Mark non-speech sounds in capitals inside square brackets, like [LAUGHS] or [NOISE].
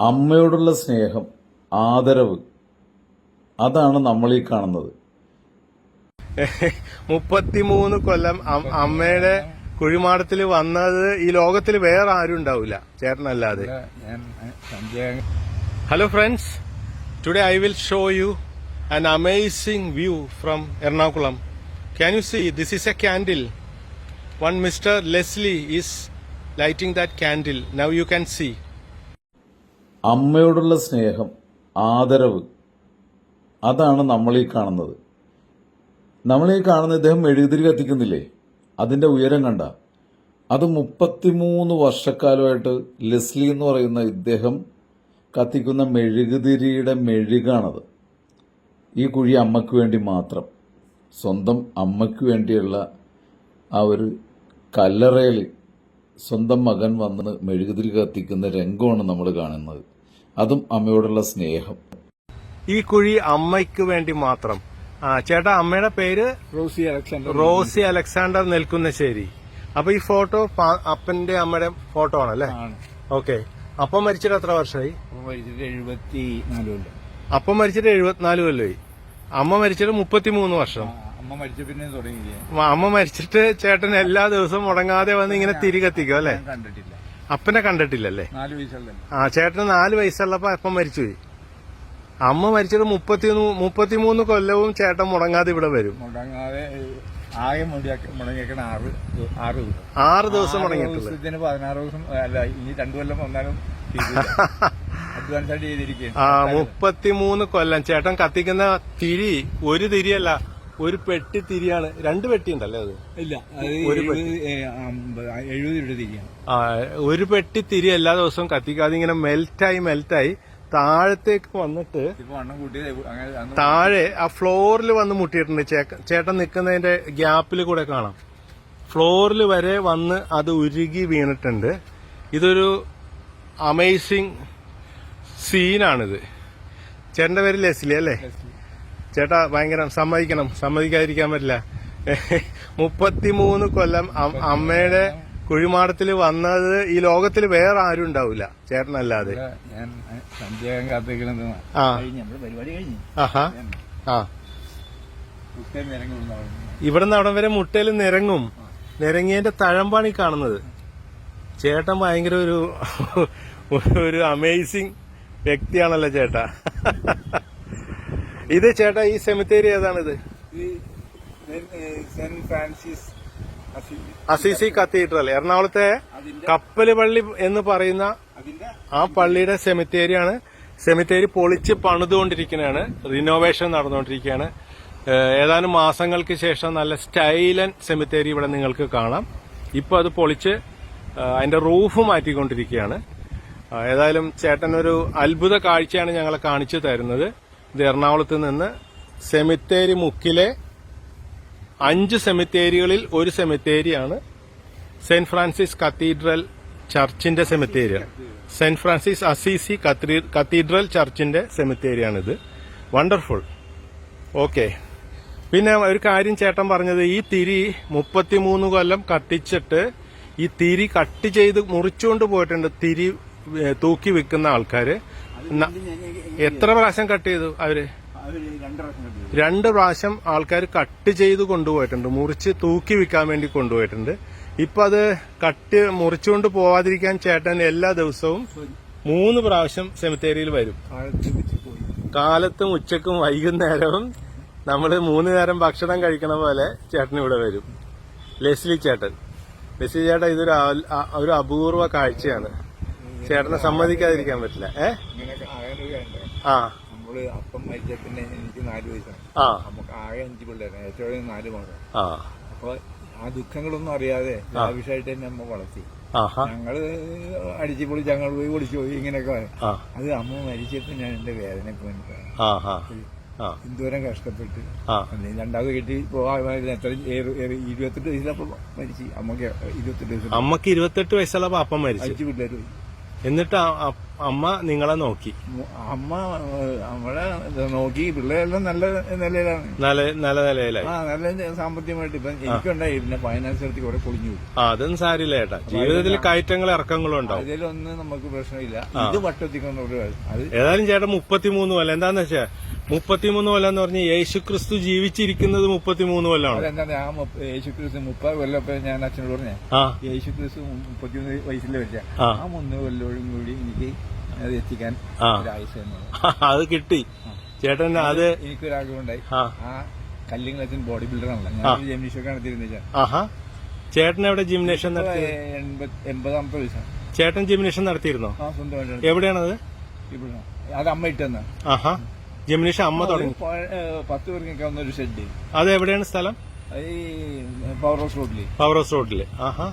അമ്മയോടുള്ള സ്നേഹം ആദരവ് അതാണ് നമ്മൾ ഈ കാണുന്നത് [LAUGHS] മുപ്പത്തിമൂന്ന് കൊല്ലം അമ്മയുടെ കുഴിമാടത്തിൽ വന്നത് ഈ ലോകത്തിൽ വേറെ ആരും ഉണ്ടാവില്ല ചേട്ടനല്ലാതെ hello friends today I will show you an amazing view from Ernakulam can you see? This is a candle. One mister Leslie is lighting that candle. Now you can see. അമ്മയോടുള്ള സ്നേഹം ആദരവ് അതാണ് നമ്മൾ ഈ കാണുന്നത്. നമ്മളീ കാണുന്ന ഇദ്ദേഹം എഴുതിരി കത്തിക്കുന്നില്ലേ? അതിന്റെ ഉയരം കണ്ട. അത് മുപ്പത്തിമൂന്ന് വർഷക്കാലമായിട്ട് ലെസ്ലി എന്ന് പറയുന്ന ഇദ്ദേഹം കത്തിക്കുന്ന മെഴുകുതിരിയുടെ മെഴുകാണത്. ഈ കുഴി അമ്മയ്ക്ക് വേണ്ടി മാത്രം. സ്വന്തം അമ്മയ്ക്ക് വേണ്ടിയുള്ള ആ ഒരു കല്ലറയിൽ സ്വന്തം മകൻ വന്ന് മെഴുകുതിരി കത്തിക്കുന്ന രംഗമാണ് നമ്മൾ കാണുന്നത്. അതും അമ്മയോടുള്ള സ്നേഹം. ഈ കുഴി അമ്മയ്ക്ക് വേണ്ടി മാത്രം. ആ ചേട്ടാ അമ്മയുടെ പേര്? റോസി അലക്സാണ്ടർ റോസി അലക്സാണ്ടർ നിൽക്കുന്ന ശരി അപ്പൊ ഈ ഫോട്ടോ അപ്പന്റെ അമ്മയുടെ ഫോട്ടോ ആണല്ലേ? ആണ്. ഓക്കെ. അപ്പം മരിച്ചിട്ട് എത്ര വർഷമായി? അപ്പൊ മരിച്ചിട്ട് എഴുപത്തിനാല് കൊല്ലമായി. അമ്മ മരിച്ചിട്ട് മുപ്പത്തിമൂന്ന് വർഷം. അമ്മ മരിച്ച പിന്നെ അമ്മ മരിച്ചിട്ട് ചേട്ടൻ എല്ലാ ദിവസവും മുടങ്ങാതെ വന്ന് ഇങ്ങനെ തിരികെത്തിക്കും അല്ലെ? കണ്ടിട്ടില്ല. അപ്പനെ കണ്ടിട്ടില്ലല്ലേ? നാല് വയസ്സുള്ള ആ ചേട്ടന് നാല് വയസ്സുള്ളപ്പോ അപ്പം മരിച്ചുപോയി. അമ്മ മരിച്ചിട്ട് മുപ്പത്തി മുപ്പത്തിമൂന്ന് കൊല്ലവും ചേട്ടൻ മുടങ്ങാതെ ഇവിടെ വരും. മുടങ്ങാതെ ആകെ മുടങ്ങിയേക്കണ ആറ് ആറ് ദിവസം. ആറ് ദിവസം ദിവസത്തിന് പതിനാറ് ദിവസം അല്ല ഇനി രണ്ടു കൊല്ലം വന്നാലും [LAUGHS] അഡ്വാൻസ് ആയിട്ട് ചെയ്തിരിക്കുകയാണ്. ആ മുപ്പത്തിമൂന്ന് കൊല്ലം. ചേട്ടൻ കത്തിക്കുന്ന തിരി ഒരു തിരിയല്ല ഒരു പെട്ടി തിരിയാണ്. രണ്ട് പെട്ടി ഉണ്ടല്ലേ അത്? ഇല്ല ഒരു എഴുപത് രൂപ തിരിയാണ്. ആ ഒരു പെട്ടി തിരി എല്ലാ ദിവസവും കത്തിക്കാതെ ഇങ്ങനെ മെൽറ്റായി മെൽറ്റായി താഴത്തേക്ക് വന്നിട്ട് താഴെ ആ ഫ്ലോറിൽ വന്ന് മുട്ടിയിട്ടുണ്ട് ചേട്ടൻ നിൽക്കുന്നതിന്റെ ഗ്യാപ്പിൽ കൂടെ കാണാം. ഫ്ലോറിൽ വരെ വന്ന് അത് ഉരുകി വീണിട്ടുണ്ട്. ഇതൊരു അമേസിങ് സീനാണിത്. ചേട്ടന്റെ പേര് ലെസ്ലി അല്ലേ? ചേട്ടാ ഭയങ്കര സമ്മതിക്കണം. സമ്മതിക്കാതിരിക്കാൻ പറ്റില്ല. [LAUGHS] മുപ്പത്തിമൂന്ന് കൊല്ലം അമ്മയുടെ കുഴിമാടത്തിൽ വന്നത് ഈ ലോകത്തിൽ വേറെ ആരും ഉണ്ടാവില്ല ചേട്ടനല്ലാതെ. ഞാൻ സന്ധ്യാകം കാത്തിരിക്കണത് പരിപാടി കഴിഞ്ഞു. ആഹാ. ആ. ഇവിടുന്ന് അവിടം വരെ മുട്ടയിൽ നിരങ്ങും. നിരങ്ങിയതിന്റെ തഴമ്പാണ് ഈ കാണുന്നത്. ചേട്ടൻ ഭയങ്കര ഒരു [LAUGHS] ഒരു അമേസിങ് വ്യക്തിയാണല്ലോ ചേട്ടാ. [LAUGHS] ഇത് ചേട്ടാ ഈ സെമിത്തേരി ഏതാണിത്? Saint Francis Assisi. കത്തീഡ്രൽ എറണാകുളത്തെ കപ്പൽ പള്ളി എന്ന് പറയുന്ന ആ പള്ളിയുടെ സെമിത്തേരിയാണ് സെമിത്തേരി പൊളിച്ച് പണിതുകൊണ്ടിരിക്കുന്നതാണ് റിനോവേഷൻ നടന്നുകൊണ്ടിരിക്കുകയാണ് ഏതാനും മാസങ്ങൾക്ക് ശേഷം നല്ല സ്റ്റൈലൻ സെമിത്തേരി ഇവിടെ നിങ്ങൾക്ക് കാണാം. ഇപ്പോൾ അത് പൊളിച്ച് അതിന്റെ റൂഫ് മാറ്റിക്കൊണ്ടിരിക്കുകയാണ്. ഏതായാലും ചേട്ടൻ ഒരു അത്ഭുത കാഴ്ചയാണ് ഞങ്ങളെ കാണിച്ചു തരുന്നത്. ഇത് എറണാകുളത്ത് നിന്ന് സെമിത്തേരി മുക്കിലെ അഞ്ച് സെമിത്തേരികളിൽ ഒരു സെമിത്തേരിയാണ്. സെന്റ് ഫ്രാൻസിസ് കത്തീഡ്രൽ ചർച്ചിന്റെ സെമിത്തേരി സെന്റ് ഫ്രാൻസിസ് അസീസി കത്തീ- കത്തീഡ്രൽ ചർച്ചിന്റെ സെമിത്തേരിയാണിത്. വണ്ടർഫുൾ. ഓക്കെ. പിന്നെ ഒരു കാര്യം ചേട്ടൻ പറഞ്ഞത് ഈ തിരി മുപ്പത്തിമൂന്ന് കൊല്ലം കത്തിച്ചിട്ട് ഈ തിരി കട്ട് ചെയ്ത് മുറിച്ചുകൊണ്ട് പോയിട്ടുണ്ട് തിരി തൂക്കി വിൽക്കുന്ന ആൾക്കാര്. എത്ര പ്രാവശ്യം കട്ട് ചെയ്തു അവർ? രണ്ടു പ്രാവശ്യം ആൾക്കാർ കട്ട് ചെയ്ത് കൊണ്ടുപോയിട്ടുണ്ട്. മുറിച്ച് തൂക്കി വിൽക്കാൻ വേണ്ടി കൊണ്ടുപോയിട്ടുണ്ട്. ഇപ്പൊ അത് കട്ട് മുറിച്ചുകൊണ്ട് പോവാതിരിക്കാൻ ചേട്ടൻ എല്ലാ ദിവസവും മൂന്ന് പ്രാവശ്യം സെമിത്തേരിയിൽ വരും. കാലത്തും ഉച്ചക്കും വൈകുന്നേരവും നമ്മൾ മൂന്ന് നേരം ഭക്ഷണം കഴിക്കണ പോലെ ചേട്ടൻ ഇവിടെ വരും. ലെസ്ലി ചേട്ടൻ. ലെസ്ലി ചേട്ടൻ ഇതൊരു ഒരു അപൂർവ കാഴ്ചയാണ്. ചേട്ടനെ സമ്മതിക്കാതിരിക്കാൻ പറ്റില്ല. ഏ? ആ. നമ്മൾ അപ്പം മരിച്ച പിന്നെ എനിക്ക് നാല് വയസ്സാണ്. ആ. നമുക്ക് ആകെ അഞ്ച് പിള്ളേരാണ്. ഏറ്റവും നാല് മാസം ആ. അപ്പൊ ആ ദുഃഖങ്ങളൊന്നും അറിയാതെ ലാവിഷായിട്ട് തന്നെ അമ്മ വളർത്തി. ഞങ്ങൾ അടിച്ചു പൊളിച്ച് ഞങ്ങൾ പോയി പൊളിച്ചു പോയി ഇങ്ങനെയൊക്കെ അത് അമ്മ മരിച്ചപ്പോ ഞാൻ എന്റെ വേദന ഇപ്പൊ എനിക്ക് ആ. എന്തോരം കഷ്ടപ്പെട്ട്. രണ്ടാമത് കെട്ടി പോകാൻ എത്ര ഇരുപത്തെട്ട് വയസ്സിലപ്പോ മരിച്ചു. അമ്മയ്ക്ക് ഇരുപത്തെട്ട് വയസ്സിൽ അമ്മയ്ക്ക് ഇരുപത്തെട്ട് വയസ്സുള്ളപ്പോ അപ്പം മരിച്ചു. അഞ്ചു പിള്ളേര് പോയി. എന്നിട്ട് അമ്മ നിങ്ങളെ നോക്കി. അമ്മ അമ്മളെ നമ്മളെ നോക്കി. പിള്ളേരെല്ലാം നല്ല നിലയിലാണ്. നല്ല നല്ല നിലയിലായി. ആ നല്ല സാമ്പത്തികമായിട്ട്. ഇപ്പൊ എനിക്കുണ്ടായിരുന്നു ഫൈനാൻസ് എടുത്ത് കുറെ പൊളിഞ്ഞു ആ അതൊന്നും സാരില്ല ചേട്ടാ ജീവിതത്തിൽ കയറ്റങ്ങൾ ഇറക്കങ്ങളും ഉണ്ടാവും. അതിലൊന്നും നമുക്ക് പ്രശ്നമില്ല. ഇത് വട്ടത്തിക്കൊന്നും ഏതായാലും ചേട്ടൻ മുപ്പത്തിമൂന്ന് കൊല്ലം. എന്താന്ന് വെച്ചാ മുപ്പത്തിമൂന്ന് കൊല്ലം എന്ന് പറഞ്ഞ യേശു ക്രിസ്തു ജീവിച്ചിരിക്കുന്നത് മുപ്പത്തിമൂന്ന് കൊല്ലമാണ് അതെന്താണ് ആ യേശു ക്രിസ്തു മുപ്പത് കൊല്ലപ്പോ ഞാൻ അച്ഛനോട് പറഞ്ഞേ യേശു ക്രിസ്തു മുപ്പത്തിമൂന്ന് വയസ്സിൽ വെച്ച ആ. മൂന്ന് കൊല്ലോടും കൂടി എനിക്ക് അത് എത്തിക്കാൻ അത് കിട്ടി. ചേട്ടൻ അത് എനിക്കൊരാഗ്രഹം ഉണ്ടായി ആ. അച്ഛൻ ബോഡി ബിൽഡർ ആണല്ലോ. ഞാൻ ജെമിനിഷൊക്കെ നടത്തിയിരുന്ന ചേട്ടൻ. എവിടെ നടത്തി എൺപതാമത്തെ വയസ്സാണ്. ചേട്ടൻ ജിംനേഷ്യം നടത്തിയിരുന്നോ? എവിടെയാണത്? ഇവിടെ അത് അമ്മ ഇട്ടെന്ന്. ആഹാ. ജിംനേഷ്യം അമ്മ തുടങ്ങി. പത്ത് പേർക്ക് നിൽക്കാവുന്ന ഒരു ഷെഡ് അത് എവിടെയാണ് സ്ഥലം? ഈ പവർ ഹൗസ് റോഡിൽ പവർ ഹൗസ് റോഡിൽ ആഹാ.